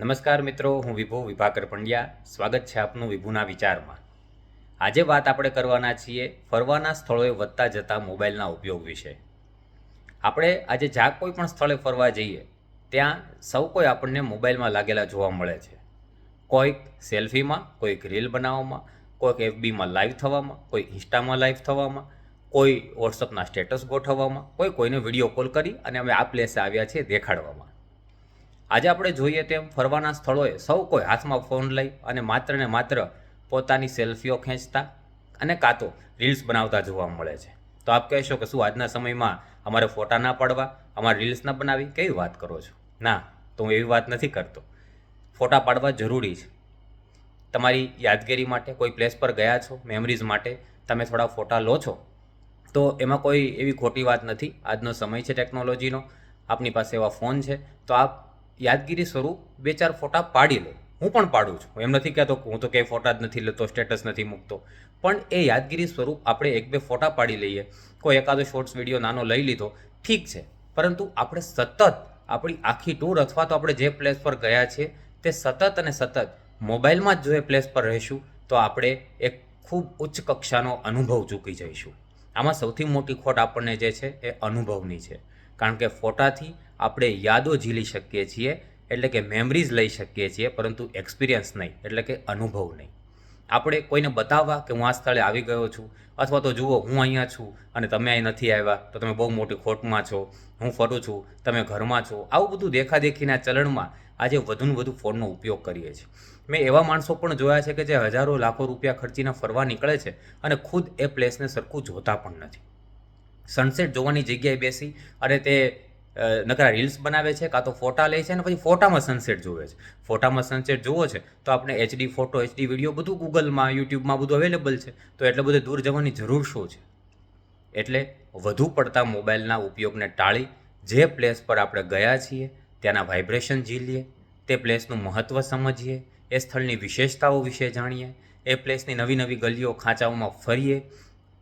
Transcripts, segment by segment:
નમસ્કાર મિત્રો, હું વિભુ વિભાકર પંડ્યા. સ્વાગત છે આપનું વિભુના વિચારમાં. આજે વાત આપણે કરવાના છીએ ફરવાના સ્થળોએ વધતા જતા મોબાઈલના ઉપયોગ વિશે. આપણે આજે જ્યાં કોઈ પણ સ્થળે ફરવા જઈએ, ત્યાં સૌ કોઈ આપણને મોબાઈલમાં લાગેલા જોવા મળે છે. કોઈક સેલ્ફીમાં, કોઈક રીલ બનાવવામાં, કોઈક એફબીમાં લાઈવ થવામાં, કોઈ ઇન્સ્ટામાં લાઈવ થવામાં, કોઈ વોટ્સઅપના સ્ટેટસ ગોઠવવામાં, કોઈ કોઈને વીડિયો કોલ કરી અને અમે આ પ્લેસે આવ્યા છીએ દેખાડવામાં. આજે આપણે જોઈએ તેમ ફરવાના સ્થળોએ સૌ કોઈ હાથમાં ફોન લઈ અને માત્ર ને માત્ર પોતાની સેલ્ફીઓ ખેંચતા અને કાં તો રીલ્સ બનાવતા જોવા મળે છે. તો આપ કહેશો કે શું આજના સમયમાં અમારે ફોટા ના પાડવા, અમારે રીલ્સ ના બનાવી? કેવી વાત કરો છો? ના, તો હું એવી વાત નથી કરતો. ફોટા પાડવા જરૂરી છે. તમારી યાદગીરી માટે, કોઈ પ્લેસ પર ગયા છો મેમરીઝ માટે તમે થોડા ફોટા લો છો? તો એમાં કોઈ એવી ખોટી વાત નથી. આજનો સમય છે ટેકનોલોજીનો આપની પાસે એવા ફોન છે. તો આપ યાદગીરી સ્વરૂપ બે ચાર ફોટા પાડી લો હું પણ પાડું છું. એમ નથી કહેતો હું તો ક્યાંય ફોટા જ નથી લેતો, સ્ટેટસ નથી મૂકતો. પણ એ યાદગીરી સ્વરૂપ આપણે એક બે ફોટા પાડી લઈએ. કોઈ એકાદો શોર્ટ્સ વીડિયો નાનો લઈ લીધો, ઠીક છે. પરંતુ આપણે સતત આપણી આખી ટૂર અથવા તો આપણે જે પ્લેસ પર ગયા છે તે સતત અને સતત મોબાઈલમાં જ જો એ પ્લેસ પર રહીશું, તો આપણે એક ખૂબ ઉચ્ચ કક્ષાનો અનુભવ ચૂકી જઈશું. આમાં સૌથી મોટી ખોટ આપણને જે છે, એ અનુભવની છે. કારણ કે ફોટાથી આપણે યાદો ઝીલી શકીએ છીએ, એટલે કે મેમરીઝ લઈ શકીએ છીએ, પરંતુ એક્સપિરિયન્સ નહીં, એટલે કે અનુભવ નહીં. આપણે કોઈને બતાવવા કે હું આ સ્થળે આવી ગયો છું, અથવા તો જુઓ હું અહીંયા છું અને તમે અહીં નથી આવ્યા, તો તમે બહુ મોટી ખોટમાં છો, હું ફરું છું, તમે ઘરમાં છો, આવું બધું દેખાદેખીના ચલણમાં આજે વધુને વધુ ફોનનો ઉપયોગ કરીએ છીએ. મેં એવા માણસો પણ જોયા છે કે જે હજારો લાખો રૂપિયા ખર્ચીને ફરવા નીકળે છે અને ખુદ એ પ્લેસને સરખું જોતા પણ નથી. સનસેટ જોવાની જગ્યાએ બેસી અને તે નકરા રીલ્સ બનાવે છે, કાં તો ફોટા લે છે અને પછી ફોટામાં સનસેટ જોવે છે. ફોટામાં સનસેટ જોવો છે, તો આપણે એચડી ફોટો એચડી વીડિયો બધું ગૂગલમાં યુટ્યુબમાં બધું અવેલેબલ છે. તો એટલે બધે દૂર જવાની જરૂર શું છે? એટલે વધુ પડતા મોબાઈલના ઉપયોગને ટાળી, જે પ્લેસ પર આપણે ગયા છીએ, ત્યાંના વાઇબ્રેશન ઝીલીએ તે પ્લેસનું મહત્ત્વ સમજીએ, એ સ્થળની વિશેષતાઓ વિશે જાણીએ, એ પ્લેસની નવી નવી ગલીઓ, ખાંચાઓમાં ફરીએ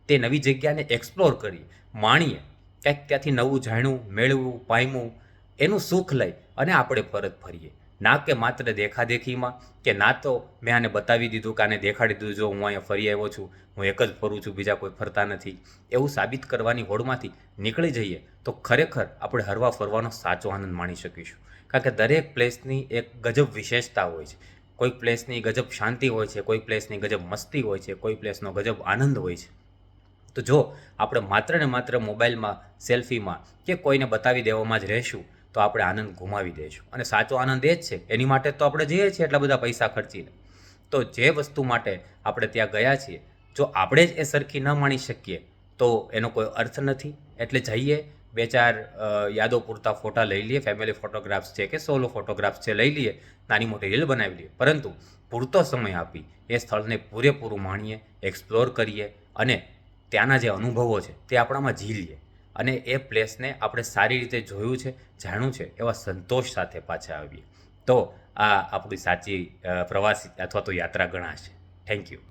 તે નવી જગ્યાને એક્સપ્લોર કરીએ માણીએ. ક્યાંક ત્યાંથી નવું જાણ્યું મેળવવું પામવું એનું સુખ લઈ અને આપણે પરત ફરીએ. ના કે માત્ર દેખાદેખીમાં, કે ના તો મેં આને બતાવી દીધું કે આને દેખાડી દીધું, જો હું અહીંયા ફરી આવ્યો છું, હું એક જ ફરું છું, બીજા કોઈ ફરતા નથી. એવું સાબિત કરવાની હોડમાંથી નીકળી જઈએ, તો ખરેખર આપણે હરવા ફરવાનો સાચો આનંદ માણી શકીશું. કારણ કે દરેક પ્લેસની એક ગજબ વિશેષતા હોય છે. કોઈક પ્લેસની ગજબ શાંતિ હોય છે, કોઈ પ્લેસની ગજબ મસ્તી હોય છે, કોઈ પ્લેસનો ગજબ આનંદ હોય છે. તો જો આપણે માત્ર ને માત્ર મોબાઈલમાં સેલ્ફીમાં કે કોઈને બતાવી દેવામાં જ રહેશું, તો આપણે આનંદ ગુમાવી દઈશું અને સાચો આનંદ એ જ છે, એની માટે તો આપણે જઈએ છીએ એટલા બધા પૈસા ખર્ચીને. તો જે વસ્તુ માટે આપણે ત્યાં ગયા છીએ, જો આપણે જ એ સરખી ન માણી શકીએ, તો એનો કોઈ અર્થ નથી. એટલે જઈએ, બે ચાર યાદો પૂરતા ફોટા લઈ લઈએ ફેમિલી ફોટોગ્રાફ્સ છે કે સોલો ફોટોગ્રાફ્સ છે લઈ લઈએ, નાની મોટી રીલ બનાવી લઈએ. પરંતુ પૂરતો સમય આપી એ સ્થળને પૂરેપૂરું માણીએ એક્સપ્લોર કરીએ અને ત્યાંના જે અનુભવો છે તે આપણામાં ઝીલીએ અને એ પ્લેસને આપણે સારી રીતે જોયું છે, જાણ્યું છે, એવા સંતોષ સાથે પાછા આવીએ. તો આ આપણી સાચી પ્રવાસી અથવા તો યાત્રા ગણાશે. Thank you